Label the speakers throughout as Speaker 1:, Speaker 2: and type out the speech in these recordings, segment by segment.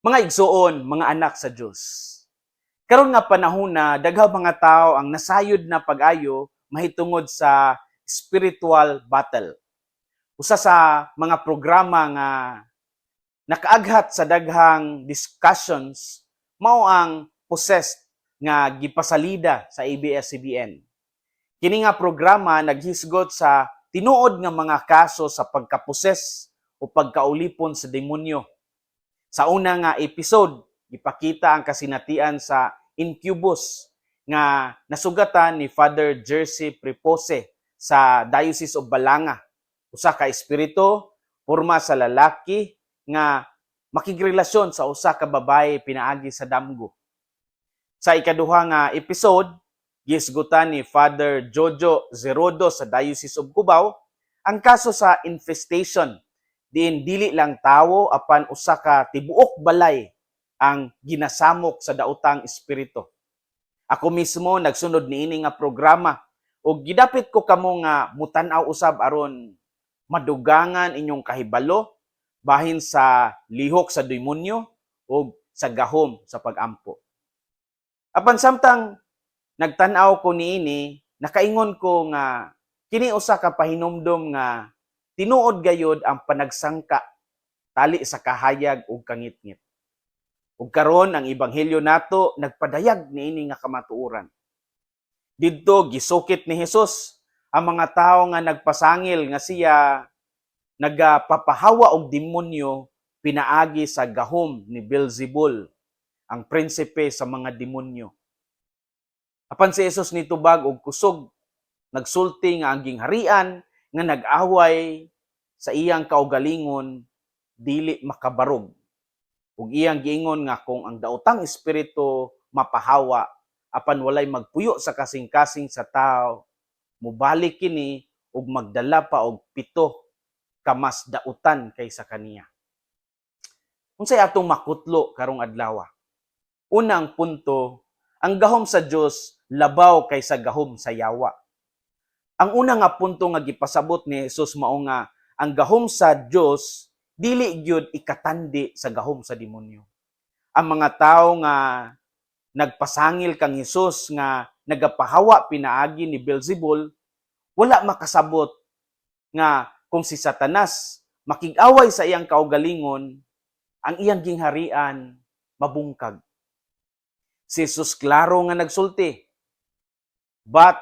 Speaker 1: Mga igsuon, mga anak sa Dios. Karon nga panahon na daghaw mga tao ang nasayod na pag-ayo mahitungod sa spiritual battle. Usa sa mga programa nga nakaaghat sa daghang discussions mao ang possessed nga gipasalida sa ABS-CBN. Kini nga programa naghisgot sa tinuod nga mga kaso sa pagkaposes o pagkaulipon sa demonyo. Sa una nga episode, ipakita ang kasinatian sa Incubus nga nasugatan ni Father Jersey Prepose sa Diocese of Balanga. Usa ka espiritu, porma sa lalaki nga makigrelasyon sa usa ka babae pinaagi sa damgo. Sa ikaduha nga episode, gisgutan ni Father Jojo Zerodo sa Diocese of Cubao ang kaso sa infestation diin dili lang tawo apan usa ka tibuok balay ang ginasamok sa daotang espiritu. Ako mismo nagsunod niini nga programa ug gidapit ko kamo nga mutan-aw usab aron madugangan inyong kahibalo bahin sa lihok sa demonyo ug sa gahom sa pagampo. Apan samtang nagtan-aw ko niini, nakaingon ko nga kini usa ka pahinumdom nga tinuod gayod ang panagsangka tali sa kahayag ug kangitngit. Ug karon ang ebanghelyo nato nagpadayag niini nga kamatuoran. Didto gisukit ni Hesus ang mga tawo nga nagpasangil nga siya nagapapahawa og demonyo pinaagi sa gahom ni Beelzebul, ang prinsipe sa mga demonyo. Apan si Jesus nitubag og kusog, nagsulti nga ang gingharian nga nag-away sa iyang kaugalingon dili makabarog. Ug iyang giingon nga kung ang daotang espiritu mapahawa apan walay magpuyo sa kasing-kasing sa tao, mubalik kini ug magdala pa og pito ka mas dautan kaysa kaniya. Unsay atong makutlo karong adlaw? Unang punto, ang gahom sa Dios labaw kaysa gahom sa yawa. Ang una nga punto nga gipasabot ni Jesus mao nga ang gahom sa Dios dili gyud ikatandi sa gahom sa demonyo. Ang mga tawo nga nagpasangil kang Hesus nga nagapahawa pinaagi ni Beelzebul wala makasabot nga kung si Satanas makig-away sa iyang kaugalingon ang iyang gingharian mabungkag. Si Jesus klaro nga nagsulti. But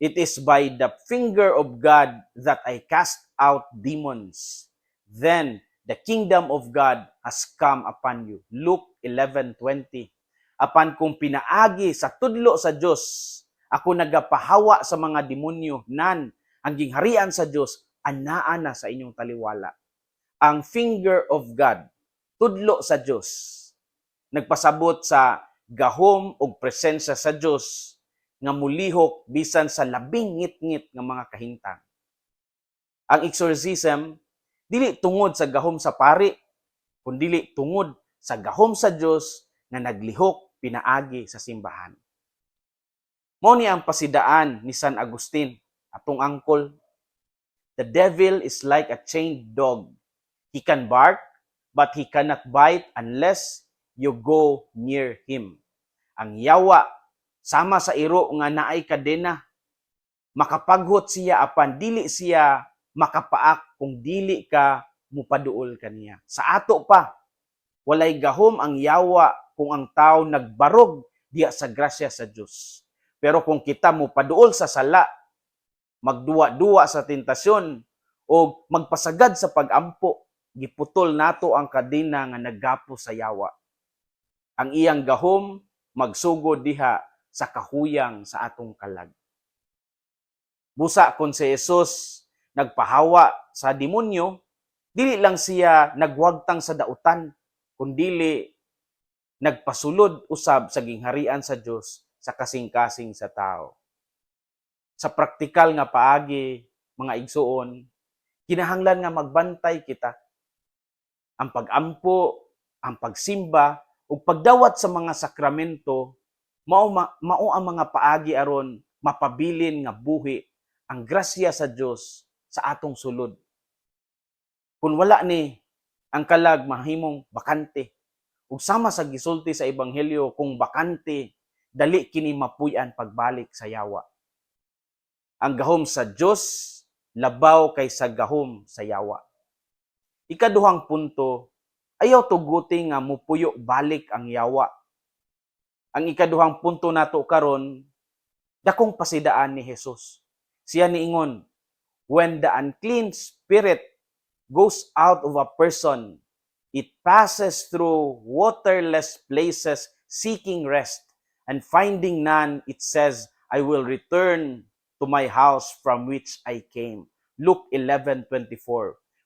Speaker 1: it is by the finger of God that I cast out demons. Then the kingdom of God has come upon you. Luke 11:20. Apan kung pinaagi sa tudlo sa Dios, ako nagapahawa sa mga demonyo nan ang gingharian sa Dios anaa na sa inyong taliwala. Ang finger of God, tudlo sa Dios, nagpasabot sa gahom ug presensya sa Dios nga mulihok bisan sa labing ngit-ngit nga mga kahintang. Ang exorcism dili tungod sa gahom sa pari, kundi tungod sa gahom sa Dios nga naglihok pinaagi sa simbahan. Mao ni ang pasidaan ni San Agustin, atong angkol. The devil is like a chained dog. He can bark, but he cannot bite unless you go near him. Ang yawa sama sa iro nga naay kadena makapaghot siya apan dili siya makapaak kung dili ka mupaduol kaniya. Sa ato pa, walay gahom ang yawa kung ang tao nagbarog diya sa grasya sa Dios. Pero kung kita mo paduol sa sala, magduwa-duwa sa tentasyon o magpasagad sa pagampo, giputol nato ang kadena nga naggapo sa yawa. Ang iyang gahom magsugod diha sa kahuyang sa atong kalag. Busa kon si Jesus nagpahawa sa demonyo, dili lang siya nagwagtang sa dautan, kundili nagpasulod usab sa gingharian sa Dios sa kasing-kasing sa tao. Sa praktikal nga paagi, mga igsuon, kinahanglan nga magbantay kita. Ang pagampo, ang pagsimba, ug pagdawat sa mga sakramento mao ma- mao ang mga paagi aron mapabilin nga buhi ang grasya sa Dios sa atong sulod. Kung wala ni ang kalag mahimong bakante ug sama sa gisulti sa ebanghelyo kung bakante dali kini mapuy-an pagbalik sa yawa. Ang gahom sa Dios labaw kaysa gahom sa yawa. Ikaduhang punto, ayaw tuguti nga mupuyo balik ang yawa. Ang ikaduhang punto nato karon, dakong pasidaan ni Jesus. Siya niingon, when the unclean spirit goes out of a person, it passes through waterless places seeking rest, and finding none, it says, I will return to my house from which I came. Luke 11:24.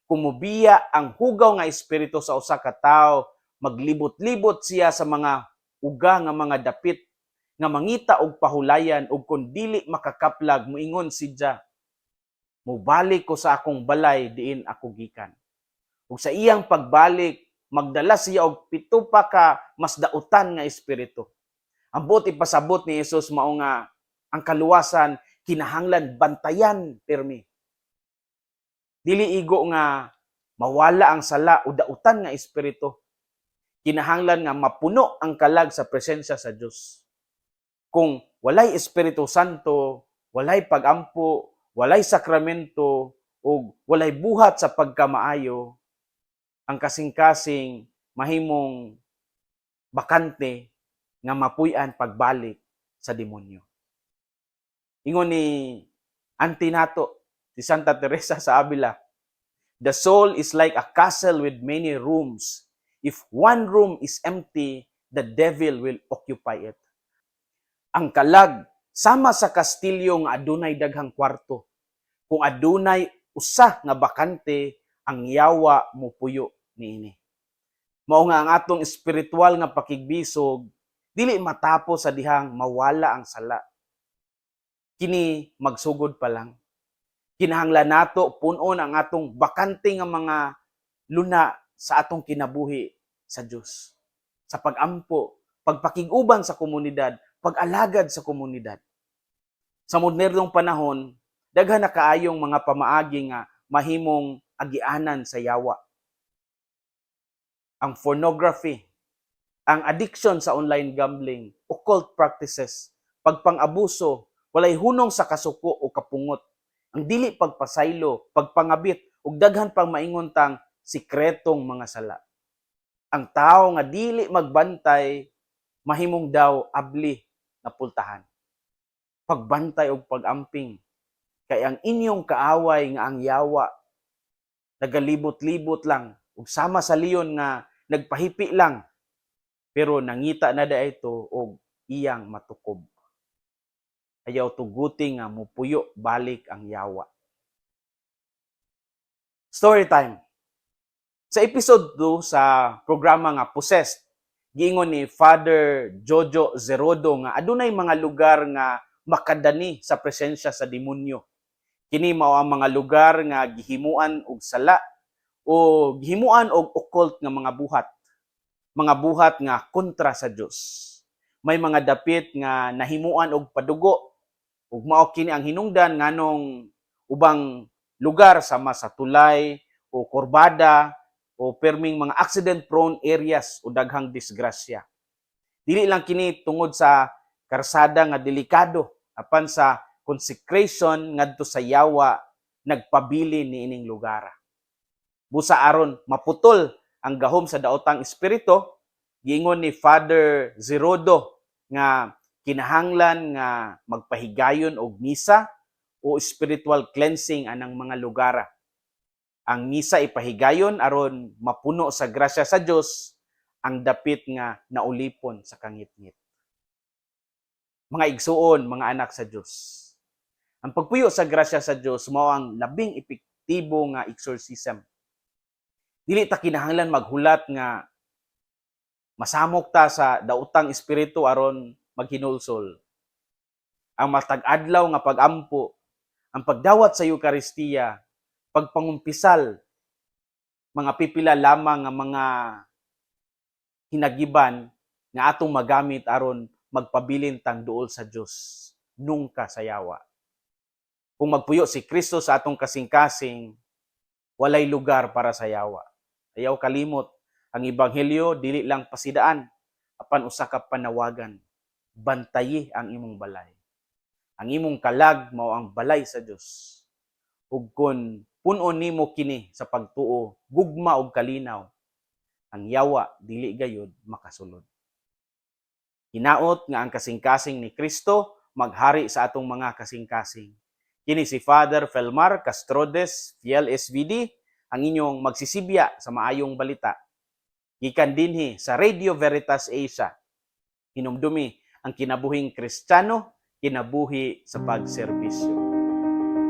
Speaker 1: Kumubiya ang hugaw nga espiritu sa usa ka tawo, maglibot-libot siya sa mga uga nga mga dapit nga mangita og pahulayan ug kun dili makakaplag moingon sidya mubalik ko sa akong balay diin ako gikan. Ug sa iyang pagbalik magdala siya og pito pa ka mas dautan nga espiritu. Ang buot ipasabot ni Jesus mao nga ang kaluwasan kinahanglan bantayan pirmi. Dili igo nga mawala ang sala o dautan nga espiritu kinahanglan nga mapuno ang kalag sa presensya sa Dios kung walay Espiritu Santo, walay pagampo, walay sakramento, o walay buhat sa pagkamaayo, ang kasing-kasing mahimong bakante nga mapuy-an pagbalik sa demonyo. Ingon ni Auntie Nato, si Santa Teresa sa Avila, The soul is like a castle with many rooms. If one room is empty, the devil will occupy it ang kalag sama sa kastilyo nga adunay daghang kwarto. Kung adunay usa nga bakante, ang yawa mo puyo niini. Mao nga ang atong espiritual nga pakigbisog dili matapos sa dihang mawala ang sala. Kini magsugod pa lang. Kinahanglan nato punon ang atong bakante nga mga luna sa atong kinabuhi sa Dios. Sa pagampo, pagpakiguban sa komunidad, pag-alagad sa komunidad. Sa modernong panahon, daghan na kaayong mga pamaagi nga mahimong agianan sa yawa. Ang pornography, ang addiction sa online gambling, occult practices, pagpang-abuso, walay hunong sa kasuko o kapungot, ang dili pagpasaylo, pagpangabit, ug daghan pang maingon tang sikretong mga sala. Ang tao nga dili magbantay mahimong daw abli na pultahan. Pagbantay og pagamping. Kay ang inyong kaaway nga ang yawa, nagalibot-libot lang, ug sama sa liyon nga nagpahipi lang, pero nangita na da ito og iyang matukob. Ayaw tuguti nga mupuyo balik ang yawa. Story time. Sa episode 2 sa programa nga Possessed, giingon ni Father Jojo Zerodo nga adunay mga lugar nga makadani sa presensya sa demonyo. Kini mao ang mga lugar nga gihimuan og sala o gihimuan og occult nga mga buhat. Mga buhat nga kontra sa Dios. May mga dapit nga nahimuan og padugo ug mao kini ang hinungdan nganong ubang lugar sama sa tulay o kurbada o perming mga accident-prone areas o daghang disgrasya. Dili lang kini tungod sa karsada nga delikado apan sa consecration ngadto sa yawa nagpabili ni ining lugar. Busa aron maputol ang gahom sa daotang espiritu, giingon ni Father Zerodo nga kinahanglan nga magpahigayon og misa o spiritual cleansing anang mga lugar ang misa ipahigayon aron mapuno sa grasya sa Dios ang dapit nga naulipon sa kangitngit. Mga igsuon, mga anak sa Dios. Ang pagpuyo sa grasya sa Dios mao ang labing epektibo nga exorcism. Dili ta kinahanglan maghulat nga masamok ta sa dautang espiritu aron maghinulsol. Ang matag adlaw nga pagampo, ang pagdawat sa Eucharistia, pagpangumpisal, mga pipila lamang nga mga hinagiban nga atong magamit aron magpabilin tang duol sa Dios nungka sa yawa. Kung magpuyo si Kristo sa atong kasing-kasing, walay lugar para sa yawa. Ayaw kalimot, Ang ebanghelyo dili lang pasidaan apan usa ka panawagan. Bantayi ang imong balay. Ang imong kalag mao ang balay sa Dios. Ug kun punon nimo kini sa pagtuo, gugma og kalinaw, ang yawa dili gayud makasulod. Hinaot nga ang kasing-kasing ni Kristo maghari sa atong mga kasing-kasing. Kini si Father Felmar Castrodes, Fiel SVD, ang inyong magsisibya sa maayong balita. Gikan dinhi sa Radio Veritas Asia. Hinumdumi ang kinabuhing Kristiyano, kinabuhi sa pagserbisyo.